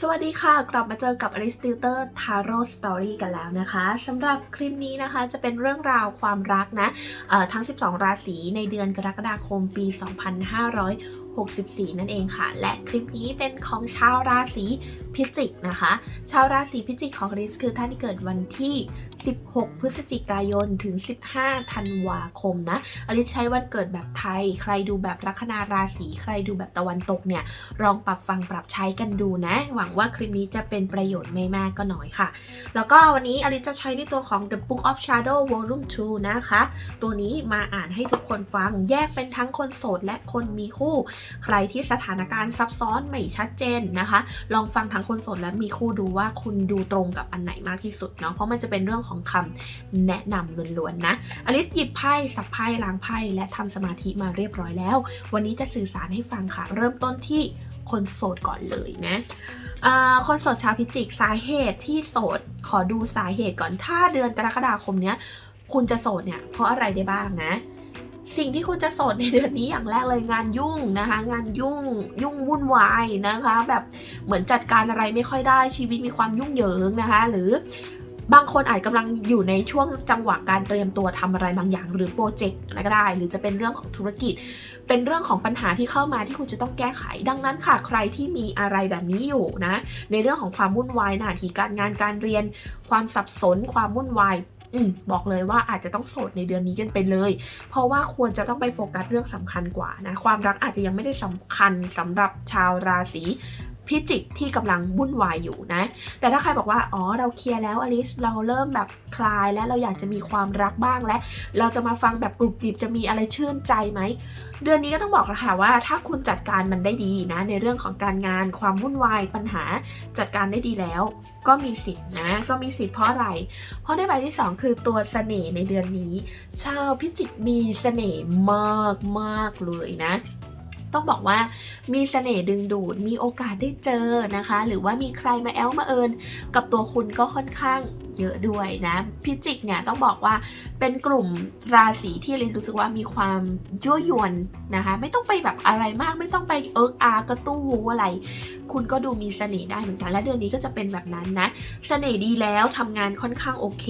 สวัสดีค่ะ กลับมาเจอกับ Aristotle Tarot Story กันแล้วนะคะสำหรับคลิปนี้นะคะจะเป็นเรื่องราวความรักนะทั้ง 12 ราศีในเดือนกรกฎาคมปี 2500 2564นั่นเองค่ะ และคลิปนี้เป็นของชาวราศีพิจิกนะคะ ชาวราศีพิจิกของอลิสคือท่านที่เกิดวันที่ 16 พฤศจิกายนถึง 15 ธันวาคมนะอลิสใช้วันเกิดแบบไทย ใครดูแบบลัคนาราศีใครดูแบบตะวันตกเนี่ยลองปรับฟังปรับใช้กันดูนะ หวังว่าคลิปนี้จะเป็นประโยชน์ไม่มากก็น้อยค่ะ แล้วก็วันนี้อลิซจะใช้ในตัวของ The Book of Shadow Volume 2 นะคะ ตัวนี้มาอ่านให้ทุกคนฟังแยกเป็นทั้งคนโสดและคนมีคู่ใครที่สถานการณ์ซับซ้อนไม่ชัดเจนนะคะ ลองฟังทั้งคนโสดและมีคู่ดูว่าคุณดูตรงกับอันไหนมากที่สุดเนาะเพราะมันจะเป็นเรื่องของคำแนะนำล้วนๆนะอลิซหยิบไพ่สับไพ่ล้างไพ่และทำสมาธิมาเรียบร้อยแล้ว วันนี้จะสื่อสารให้ฟังค่ะ เริ่มต้นที่คนโสดก่อนเลยนะคนโสดชาวพิจิกสาเหตุที่โสด ขอดูสาเหตุก่อนถ้าเดือนกรกฎาคมเนี้ย คุณจะโสดเนี่ยเพราะอะไรได้บ้างนะ สิ่งที่คุณจะโสดในเดือนนี้อย่างแรกเลยงานยุ่งนะคะ งานยุ่งยุ่งวุ่นวายนะคะ แบบเหมือนจัดการอะไรไม่ค่อยได้ชีวิตมีความยุ่งเหยิงนะคะ หรือบางคนอาจกำลังอยู่ในช่วงจังหวะการเตรียมตัวทำอะไรบางอย่าง หรือโปรเจกต์อะไรก็ได้ หรือจะเป็นเรื่องของธุรกิจ เป็นเรื่องของปัญหาที่เข้ามาที่คุณจะต้องแก้ไข ดังนั้นค่ะใครที่มีอะไรแบบนี้อยู่นะ ในเรื่องของความวุ่นวายหน้าที่การงานการเรียน ความสับสน ความวุ่นวาย อืมบอกเลยว่าอาจจะต้องโสดในเดือนนี้กันไปเลย เพราะว่าควรจะต้องไปโฟกัสเรื่องสำคัญกว่านะ ความรักอาจจะยังไม่ได้สำคัญสำหรับชาวราศี พิจิกที่กำลังวุ่นวายอยู่นะ แต่ถ้าใครบอกว่า อ๋อ เราเคลียร์แล้วอลิส เราเริ่มแบบคลายแล้วเราอยากจะมีความรักบ้างและ เราจะมาฟังแบบกรุบกริบจะมีอะไรชื่นใจไหม เดือนนี้ก็ต้องบอกแล้วค่ะว่า ถ้าคุณจัดการมันได้ดีนะ ในเรื่องของการงานความวุ่นวายปัญหาจัดการได้ดีแล้ว ก็มีสิทธินะ ก็มีสิทธิ์เพราะอะไร เพราะในใบที่ 2 คือตัวเสน่ห์ในเดือนนี้ ชาวพิจิกมีเสน่ห์มากมากเลยนะ ต้องบอกว่ามีเสน่ห์ดึงดูด มีโอกาสได้เจอนะคะ หรือว่ามีใครมาแอลมาเอิญกับตัวคุณก็ค่อนข้าง เยอะด้วยนะพิจิกเนี่ยต้องบอกว่าเป็นกลุ่มราศีที่ลินรู้สึกว่ามีความยั่วยวนนะคะ ไม่ต้องไปแบบอะไรมาก ไม่ต้องไปเอิกอาร์กระตู้วูอะไร คุณก็ดูมีเสน่ห์ได้เหมือนกันและเดือนนี้ก็จะเป็นแบบนั้นนะเสน่ห์ดีแล้วทำงานค่อนข้างโอเค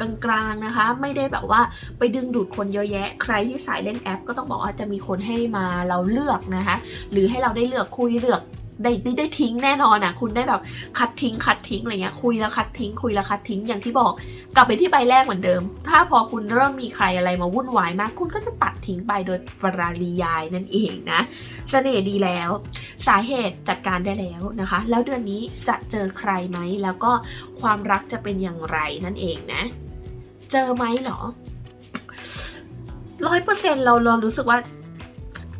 กลางๆนะคะ ไม่ได้แบบว่าไปดึงดูดคนเยอะแยะ ใครที่สายเล่นแอป ก็ต้องบอกว่าจะมีคนให้มาเราเลือกนะคะ หรือให้เราได้เลือกคุยเลือก ได้ได้ได้ทิ้งแน่นอนอะ คุณได้แบบคัดทิ้งคัดทิ้งอะไรเงี้ย คุยแล้วคัดทิ้งคุยแล้วคัดทิ้งอย่างที่บอก กลับไปที่ใบแรกเหมือนเดิม ถ้าพอคุณเริ่มมีใครอะไรมาวุ่นวายมาก คุณก็จะตัดทิ้งไปโดยปริยายนั่นเองนะเสน่ห์ดีแล้ว สาเหตุจัดการได้แล้วนะคะ แล้วเดือนนี้จะเจอใครไหมแล้วก็ความรักจะเป็นอย่างไรนั่นเองนะ เจอไหมเหรอร้อยเปอร์เซ็นต์เราเรารู้สึกว่า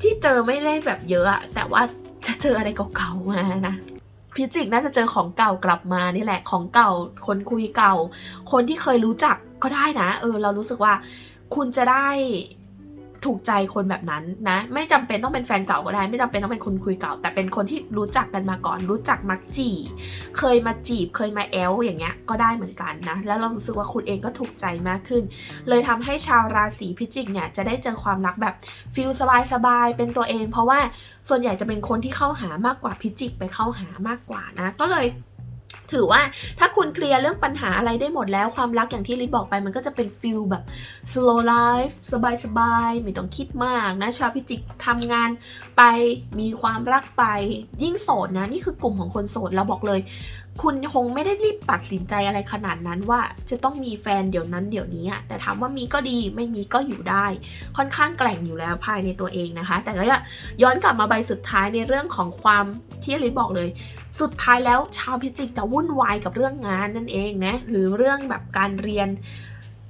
ที่เจอไม่ได้แบบเยอะอะแต่ว่า เจออะไรเก่าๆมานะพิจิกน่าจะเจอของเก่ากลับมานี่แหละของเก่าคนคุยเก่า คนที่เคยรู้จักก็ได้นะ เออ เรารู้สึกว่าคุณจะได้ ถูกใจคนแบบนั้นนะ ไม่จำเป็นต้องเป็นแฟนเก่าก็ได้ ไม่จำเป็นต้องเป็นคนคุยเก่า แต่เป็นคนที่รู้จักกันมาก่อน รู้จักมักจี เคยมาจีบ เคยมาแอลอย่างเงี้ยก็ได้เหมือนกันนะ แล้วเรารู้สึกว่าคุณเองก็ถูกใจมากขึ้น เลยทำให้ชาวราศีพิจิกเนี่ยจะได้เจอความรักแบบฟิลสบายๆเป็นตัวเอง เพราะว่าส่วนใหญ่จะเป็นคนที่เข้าหามากกว่าพิจิกไปเข้าหามากกว่านะ ก็เลย ถือว่าถ้าคุณเคลียร์เรื่องปัญหาอะไรได้หมดแล้วความรักอย่างที่ลิศบอกไปมันก็จะเป็นฟิลแบบ slow life สบายๆ ไม่ต้องคิดมากนะ ชาวพิจิกทำงานไปมีความรักไปยิ่งโสดนะ นี่คือกลุ่มของคนโสดเราบอกเลย คุณคงไม่ได้รีบตัดสินใจอะไรขนาดนั้นว่า จะต้องมีแฟนเดี๋ยวนั้นเดี๋ยวนี้อะแต่ถามว่ามีก็ดีไม่มีก็อยู่ได้ ค่อนข้างแกร่งอยู่แล้วภายในตัวเองนะคะ แต่ก็ย้อนกลับมาใบสุดท้ายในเรื่องของความที่ลิศบอกเลย สุดท้ายแล้วชาวพิจิกจะวุ่นวายกับเรื่องงานนั่นเองนะหรือเรื่องแบบการเรียน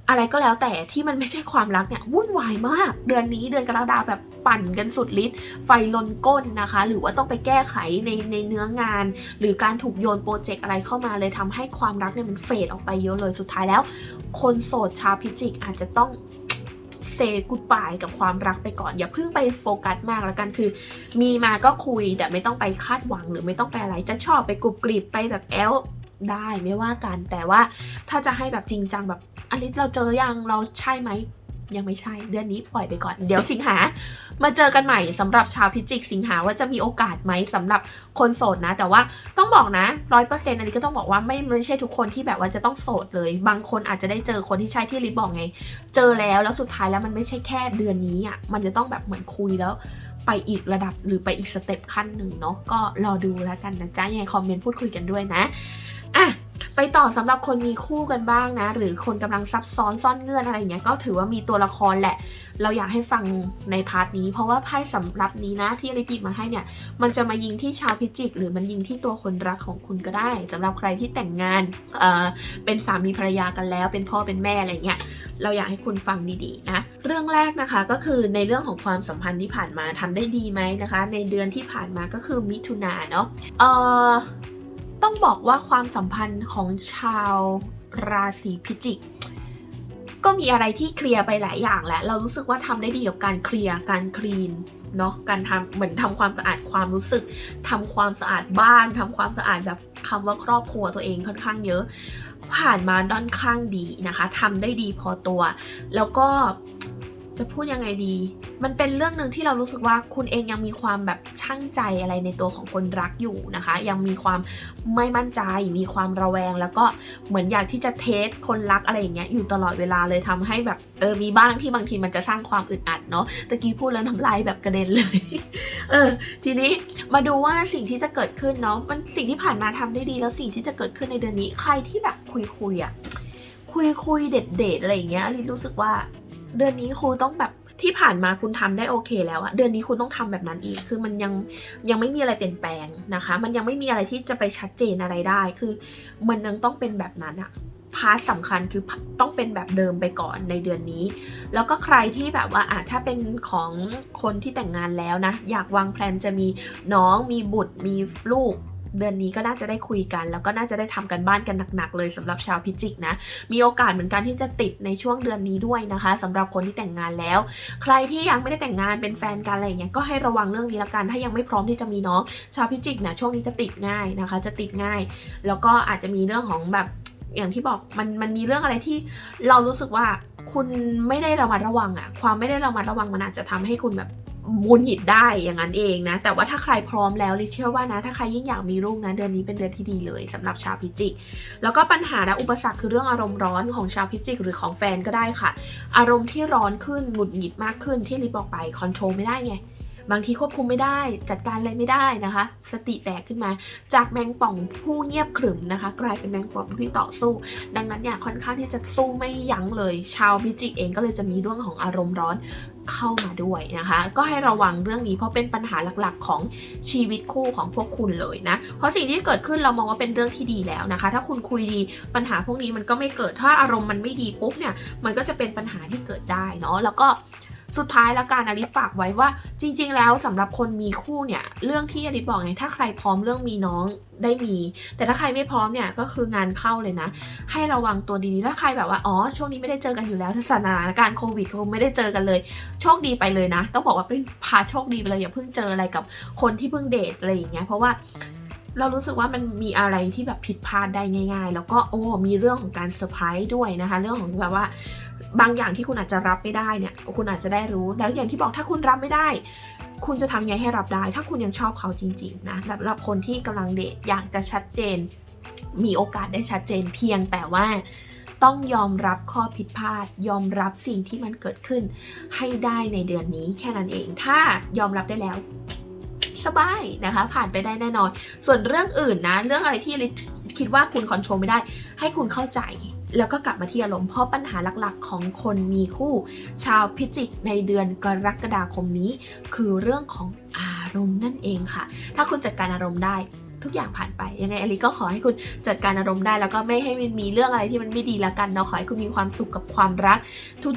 อะไรก็แล้วแต่ที่มันไม่ใช่ความรักเนี่ยวุ่นวายมาก เดือนนี้เดือนกรกฎาแบบ ปั่นกันสุดฤทธิ์ไฟลนก้นนะคะ หรือว่าต้องไปแก้ไขในในเนื้องาน หรือการถูกโยนโปรเจกต์อะไรเข้ามาเลยทำให้ความรักเนี่ยมันเฟดออกไปเยอะเลยสุดท้ายแล้ว คนโสดชาวพิจิกอาจจะต้องเซกูดบายกับความรักไปก่อน อย่าเพิ่งไปโฟกัสมากแล้วกันคือ มีมาก็คุยแต่ไม่ต้องไปคาดหวังหรือไม่ต้องไปอะไรจะชอบไปกรุบกริบไปแบบแอลได้ไม่ว่ากัน แต่ว่าถ้าจะให้แบบจริงจังแบบอลิสเราเจอยังเราใช่ไหม ยังไม่ใช่เดือนนี้ปล่อยไปก่อน เดี๋ยวสิงหา มาเจอกันใหม่สำหรับชาวพิจิกสิงหาว่าจะมีโอกาสไหมสำหรับคนโสดนะ แต่ว่าต้องบอกนะร้อยเปอร์เซ็นต์อันนี้ก็ต้องบอกว่าไม่ไม่ใช่ทุกคนที่แบบว่าจะต้องโสดเลย บางคนอาจจะได้เจอคนที่ใช่ที่ลิบบอกไง เจอแล้วแล้วสุดท้ายแล้วมันไม่ใช่แค่เดือนนี้อะมันจะต้องแบบเหมือนคุยแล้วไปอีกระดับหรือไปอีกสเต็ปขั้นหนึ่งเนาะก็รอดูแล้วกันนะจ๊ะยังไงคอมเมนต์พูดคุยกันด้วยนะอะ ไปต่อสำหรับคนมีคู่กันบ้างนะ หรือคนกำลังซับซ้อนซ่อนเงื่อนอะไรอย่างเงี้ยก็ถือว่ามีตัวละครแหละ เราอยากให้ฟังในพาร์ทนี้ เพราะว่าไพ่สำหรับนี้นะที่อลิจิมาให้เนี่ย มันจะมายิงที่ชาวพิจิก หรือมันยิงที่ตัวคนรักของคุณก็ได้สำหรับใครที่แต่งงานเอ่อเป็นสามีภรรยากันแล้ว เป็นพ่อเป็นแม่อะไรเงี้ยเราอยากให้คุณฟังดีๆนะเรื่องแรกนะคะก็คือในเรื่องของความสัมพันธ์ที่ผ่านมาทำได้ดีไหมนะคะ ในเดือนที่ผ่านมาก็คือมิถุนาเนาะเอ่อ ต้องบอกว่าความสัมพันธ์ของชาวราศีพิจิก ก็มีอะไรที่เคลียร์ไปหลายอย่างแหละเรารู้สึกว่าทำได้ดีกับการเคลียร์การคลีนเนาะการทำเหมือนทำความสะอาดความรู้สึกทำความสะอาดบ้านทำความสะอาดแบบคำว่าครอบครัวตัวเองค่อนข้างเยอะ ผ่านมาด้านข้างดีนะคะทำได้ดีพอตัว แล้วก็ จะพูดยังไงดี มันเป็นเรื่องหนึ่งที่เรารู้สึกว่าคุณเองยังมีความแบบช่างใจอะไรในตัวของคนรักอยู่นะคะ ยังมีความไม่มั่นใจ มีความระแวง แล้วก็เหมือนอยากที่จะเทสคนรักอะไรอย่างเงี้ยอยู่ตลอดเวลาเลยทำให้แบบเออมีบ้างที่บางทีมันจะสร้างความอึดอัดเนาะตะกี้พูดแล้วน้ำลายแบบกระเด็นเลย เออ ทีนี้มาดูว่าสิ่งที่จะเกิดขึ้นเนาะมันสิ่งที่ผ่านมาทำได้ดี แล้วสิ่งที่จะเกิดขึ้นในเดือนนี้ ใครที่แบบคุยคุยอะคุยคุยเด็ดเด็ดอะไรอย่างเงี้ยอลิรู้สึกว่า เดือนนี้ครูต้องแบบที่ผ่านมาคุณทำได้โอเคแล้วอะเดือนนี้คุณต้องทำแบบนั้นอีก คือมันยังยังไม่มีอะไรเปลี่ยนแปลงนะคะ มันยังไม่มีอะไรที่จะไปชัดเจนอะไรได้ คือมันยังต้องเป็นแบบนั้นอะพาร์ทสำคัญคือต้องเป็นแบบเดิมไปก่อนในเดือนนี้ แล้วก็ใครที่แบบว่าอะถ้าเป็นของคนที่แต่งงานแล้วนะ อยากวางแผนจะมีน้องมีบุตรมีลูก เดือนนี้ก็น่าจะได้คุยกัน แล้วก็น่าจะได้ทำกันบ้านกันหนักๆเลยสำหรับชาวพิจิกนะมีโอกาสเหมือนกันที่จะติดในช่วงเดือนนี้ด้วยนะคะสำหรับคนที่แต่งงานแล้ว ใครที่ยังไม่ได้แต่งงานเป็นแฟนกันอะไรอย่างเงี้ยก็ให้ระวังเรื่องนี้ละกันถ้ายังไม่พร้อมที่จะมีน้องชาวพิจิกเนี่ยช่วงนี้จะติดง่ายนะคะ จะติดง่าย แล้วก็อาจจะมีเรื่องของแบบอย่างที่บอกมันมันมีเรื่องอะไรที่เรารู้สึกว่าคุณไม่ได้ระมัดระวังอะความไม่ได้ระมัดระวังมันอาจจะทำให้คุณแบบ หมุนหงิดได้อย่างนั้นเองนะ แต่ว่าถ้าใครพร้อมแล้วลิเชื่อว่านะ ถ้าใครยิ่งอยากมีลูกนะ เดือนนี้เป็นเดือนที่ดีเลยสำหรับชาวพิจิก แล้วก็ปัญหาและอุปสรรคคือเรื่องอารมณ์ร้อนของชาวพิจิก หรือของแฟนก็ได้ค่ะ อารมณ์ที่ร้อนขึ้นหงุดหงิดมากขึ้นที่ลิบอกไปคอนโทรลไม่ได้ไง บางทีควบคุมไม่ได้ จัดการอะไรไม่ได้นะคะ สติแตกขึ้นมา จากแมงป่องผู้เงียบขรึมนะคะ กลายเป็นแมงป่องที่ต่อสู้ ดังนั้นเนี่ยค่อนข้างที่จะสู้ไม่ยั้งเลย ชาวพิจิกเองก็เลยจะมีเรื่องของอารมณ์ร้อนเข้ามาด้วยนะคะ ก็ให้ระวังเรื่องนี้เพราะเป็นปัญหาหลักๆ ของชีวิตคู่ของพวกคุณเลยนะ เพราะสิ่งที่เกิดขึ้นเรามองว่าเป็นเรื่องที่ดีแล้วนะคะ ถ้าคุณคุยดีปัญหาพวกนี้มันก็ไม่เกิดถ้าอารมณ์มันไม่ดีปุ๊บเนี่ยมันก็จะเป็นปัญหาที่เกิดได้เนาะแล้วก็ สุดท้ายแล้วการอลิสฝากไว้ว่า จริง ๆ แล้วสำหรับคนมีคู่เนี่ยเรื่องที่อลิสบอกไงถ้าใครพร้อมเรื่องมีน้องได้มี แต่ถ้าใครไม่พร้อมเนี่ยก็คืองานเข้าเลยนะ ให้ระวังตัวดีๆถ้าใครแบบว่าอ๋อช่วงนี้ไม่ได้เจอกันอยู่แล้วสถานการณ์โควิดคงไม่ได้เจอกันเลย โชคดีไปเลยนะ ต้องบอกว่าเป็นพาโชคดีไปเลยอย่าเพิ่งเจออะไรกับคนที่เพิ่งเดทอะไรอย่างเงี้ยเพราะว่าเรารู้สึกว่ามันมีอะไรที่แบบผิดพลาดได้ง่าย ๆ แล้วก็โอ้มีเรื่องของการเซอร์ไพรส์ด้วยนะคะ เรื่องของแบบว่า บางอย่างที่คุณอาจจะรับไม่ได้เนี่ยคุณอาจจะได้รู้แล้วอย่างที่บอกถ้าคุณรับไม่ได้ คุณจะทำยังไงให้รับได้ ถ้าคุณยังชอบเขาจริงๆนะสำหรับคนที่กำลังเดทอยากจะชัดเจน มีโอกาสได้ชัดเจนเพียงแต่ว่าต้องยอมรับข้อผิดพลาด ยอมรับสิ่งที่มันเกิดขึ้น ให้ได้ในเดือนนี้แค่นั้นเอง ถ้ายอมรับได้แล้ว สบายนะคะ ผ่านไปได้แน่นอน ส่วนเรื่องอื่นนะ เรื่องอะไรที่คิดว่าคุณคอนโทรลไม่ได้ ให้คุณเข้าใจ แล้วก็กลับมาที่อารมณ์เพราะปัญหาหลักๆ ของคนมีคู่ ชาวพิจิกในเดือนกรกฎาคมนี้ คือเรื่องของอารมณ์นั่นเองค่ะ ถ้าคุณจัดการอารมณ์ได้ทุกอย่างผ่านไป ยังไงอลิก็ขอให้คุณจัดการอารมณ์ได้ แล้วก็ไม่ให้มันมีเรื่องอะไรที่มันไม่ดีล้วกันเนาะขอให้คุณมีความสุขกับความรัก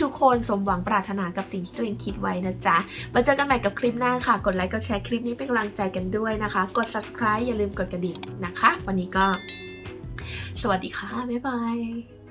ทุกๆ คนสมหวังปรารถนากับสิ่งที่ตัวเองคิดไว้นะจ๊ะมาเจอกันใหม่กับคลิปหน้าค่ะ กดไลค์กดแชร์คลิปนี้เป็นกำลังใจกันด้วยนะคะ กด subscribe อย่าลืมกดกระดิ่งนะคะ วันนี้ก็ สวัสดีค่ะบ๊ายบาย